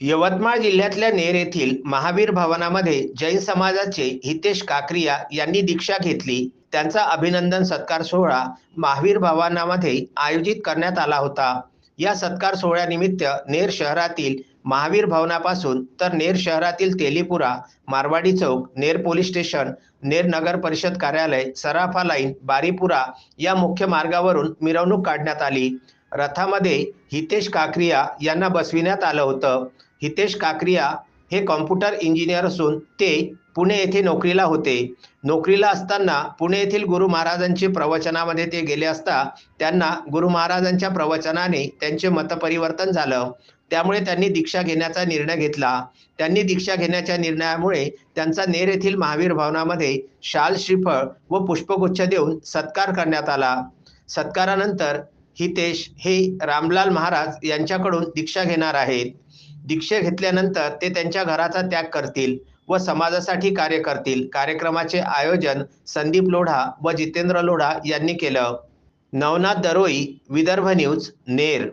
यवतमाळ जिल्ह्यातल्या नेर येथील महावीर भवनामध्ये जैन समाजाचे हितेश काकरिया यांनी दीक्षा घेतली. त्यांचा अभिनंदन सत्कार सोहळा महावीर भवनामध्ये आयोजित करण्यात आला होता. या सत्कार सोहळ्यानिमित्त नेर शहरातील महावीर भवनापासून तर नेर शहरातील तेलीपुरा मारवाडी चौक नेर पोलीस स्टेशन नेर नगर परिषद कार्यालय सराफा लाईन बारीपुरा या मुख्य मार्गावरून मिरवणूक काढण्यात आली. रथामध्ये हितेश काकरिया यांना बसविण्यात आलं होतं. हितेश काकरिया हे कॉम्प्युटर इंजिनियर असून ते पुणे येथे नोकरीला होते. नोकरीला असताना पुणे येथील गुरु महाराजांचे प्रवचनामध्ये ते गेले असता त्यांना गुरु महाराजांच्या प्रवचनाने त्यांचे मतपरिवर्तन झालं. त्यामुळे त्यांनी दीक्षा घेण्याचा निर्णय घेतला. त्यांनी दीक्षा घेण्याच्या निर्णयामुळे त्यांचा नेर येथील महावीर भवनामध्ये शाल श्रीफळ व पुष्पगुच्छ देऊन सत्कार करण्यात आला. सत्कारानंतर हितेश हे रामलाल महाराज यांच्याकडून दीक्षा घेणार आहेत. दीक्षा घेतल्यानंतर ते त्यांच्या घराचा त्याग करतील व समाजासाठी कार्य करतील. कार्यक्रमाचे आयोजन संदीप लोढा व जितेंद्र लोढा यांनी केलं. नवनाथ दरोई विदर्भ न्यूज नेर